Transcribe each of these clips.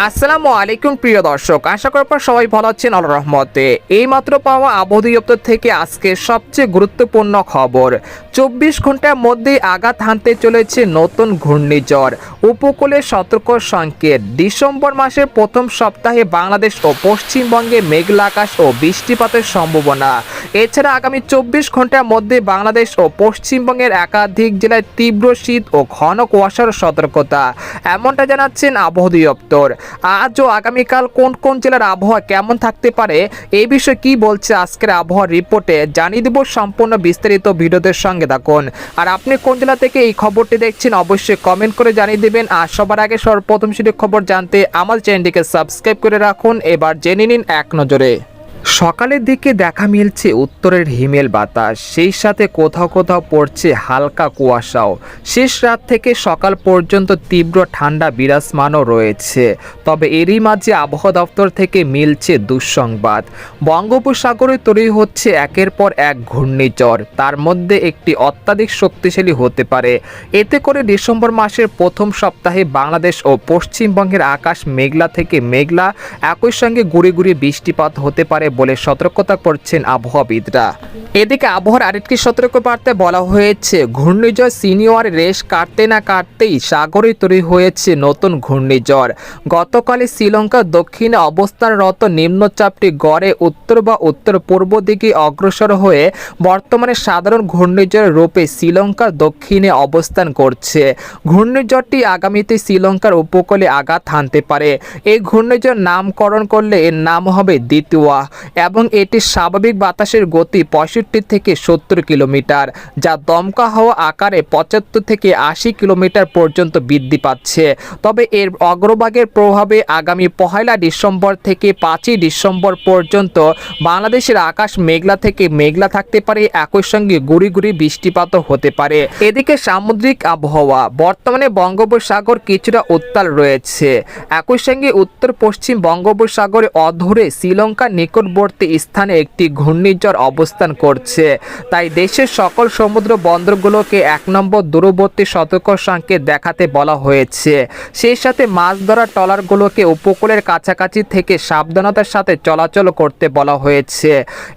আসসালামু আলাইকুম, প্রিয় দর্শক। আশা করি আপনারা সবাই ভালো আছেন আল্লাহ রহমতে। এইমাত্র পাওয়া আবহাওয়া থেকে আজকে সবচেয়ে গুরুত্বপূর্ণ খবর। চব্বিশ ঘণ্টার মধ্যেই আঘাত হানতে চলেছে নতুন ঘূর্ণিঝড়। উপকূলে সতর্ক সংকেত। ডিসেম্বর মাসের প্রথম সপ্তাহে বাংলাদেশ ও পশ্চিমবঙ্গে মেঘলা আকাশ ও বৃষ্টিপাতের সম্ভাবনা। এছাড়া আগামী চব্বিশ ঘণ্টার মধ্যে বাংলাদেশ ও পশ্চিমবঙ্গের একাধিক জেলায় তীব্র শীত ও ঘন কুয়াশার সতর্কতা। এমনটা জানাচ্ছেন আবহাওয়া দপ্তর আজ ও আগামীকাল কোন কোন জেলার আবহাওয়া কেমন থাকতে পারে এই বিষয়ে কি বলছে আজকের আবহাওয়ার রিপোর্টে জানিয়ে দেব সম্পূর্ণ বিস্তারিত ভিডিওদের সঙ্গে থাকুন। আর আপনি কোন জেলা থেকে এই খবরটি দেখছেন অবশ্যই কমেন্ট করে জানিয়ে দেবেন। আর সবার আগে সর্বপ্রথম সেটি খবর জানতে আমার চ্যানেলটিকে সাবস্ক্রাইব করে রাখুন। এবার জেনে নিন এক নজরে। সকালের দিকে দেখা মিলছে উত্তরের হিমেল বাতাস, সেই সাথে কোথাও কোথাও পড়ছে হালকা কুয়াশাও। শেষ রাত থেকে সকাল পর্যন্ত তীব্র ঠান্ডা বিরাজমানও রয়েছে। তবে এরই মাঝে আবহাওয়া দপ্তর থেকে মিলছে দুঃসংবাদ। বঙ্গোপসাগরে তৈরি হচ্ছে একের পর এক ঘূর্ণিঝড়। তার মধ্যে একটি অত্যাধিক শক্তিশালী হতে পারে। এতে করে ডিসেম্বর মাসের প্রথম সপ্তাহে বাংলাদেশ ও পশ্চিমবঙ্গের আকাশ মেঘলা থেকে মেঘলা, একই সঙ্গে গুড়ি গুড়ি বৃষ্টিপাত হতে পারে বলে সতর্কতা করছেন আবহাওয়াবিদরা। এদিকে আবহাওয়ার আরেকটি সতর্কবার্তা বলা হয়েছে, ঘূর্ণিঝড় সিনিয়র রেশ কাটতে না কাটতেই সাগরে তৈরি হয়েছে নতুন ঘূর্ণিঝড়। গতকালে শ্রীলঙ্কার দক্ষিণে অবস্থানরত নিম্নচাপটি গড়ে উত্তর বা উত্তর পূর্ব দিকে অগ্রসর হয়ে বর্তমানে সাধারণ ঘূর্ণিঝড়ের রূপে শ্রীলঙ্কার দক্ষিণে অবস্থান করছে। ঘূর্ণিঝড়টি আগামীতে শ্রীলঙ্কার উপকূলে আঘাত হানতে পারে। এই ঘূর্ণিঝড় নামকরণ করলে এর নাম হবে দ্বিতীয়া এবং এটি স্বাভাবিক বাতাসের গতি পঁয়ষট্টি থেকে সত্তর কিলোমিটার, যা দমকা হওয়া আকারে পঁচাত্তর থেকে আশি কিলোমিটার পর্যন্ত বৃদ্ধি পাচ্ছে। তবে এর অগ্রভাগের প্রভাবে আগামী পহেলা ডিসেম্বর থেকে পাঁচই ডিসেম্বর পর্যন্ত বাংলাদেশের আকাশ মেঘলা থেকে মেঘলা থাকতে পারে, একই সঙ্গে গুড়ি গুড়ি বৃষ্টিপাতও হতে পারে। এদিকে সামুদ্রিক আবহাওয়া, বর্তমানে বঙ্গোপসাগর কিছুটা উত্তাল রয়েছে। একই সঙ্গে উত্তর পশ্চিম বঙ্গোপসাগরে অধরে শ্রীলঙ্কার নিকটবর্তী স্থানে একটি ঘূর্ণিঝড় অবস্থান করছে। তাই দেশের সকল সমুদ্র বন্দরগুলোকে এক নম্বর দূরবর্তী সতর্ক সংকেত দেখাতে বলা হয়েছে। সেই সাথে মাছ ধরা ট্রলারগুলোকে উপকূলের কাছাকাছি থেকে সাবধানতার সাথে চলাচল করতে বলা হয়েছে।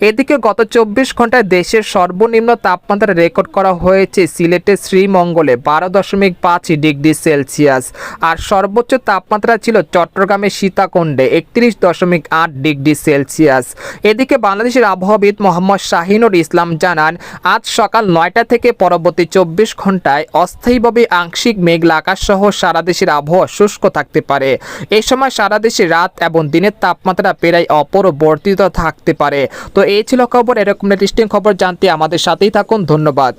এদিকে গত চব্বিশ ঘন্টায় দেশের সর্বনিম্ন তাপমাত্রা রেকর্ড করা হয়েছে সিলেটের শ্রীমঙ্গলে বারো দশমিক পাঁচ ডিগ্রি সেলসিয়াস আর সর্বোচ্চ তাপমাত্রা ছিল চট্টগ্রামের সীতাকুণ্ডে একত্রিশ দশমিক আট ডিগ্রি সেলসিয়াস। এদিকে বাংলাদেশের আবহাওয়াবিদ মোহাম্মদ শাহিনুর ইসলাম জানান, আজ সকাল নয়টা থেকে পরবর্তী চব্বিশ ঘন্টায় অস্থায়ীভাবে আংশিক মেঘলা আকাশ সহ সারা দেশের আবহাওয়া শুষ্ক থাকতে পারে। এ সময় সারা দেশে রাত এবং দিনের তাপমাত্রা প্রায় অপরিবর্তিত থাকতে পারে। তো এই ছিল খবর, এরকম লেটেস্টিং খবর জানতে আমাদের সাথেই থাকুন, ধন্যবাদ।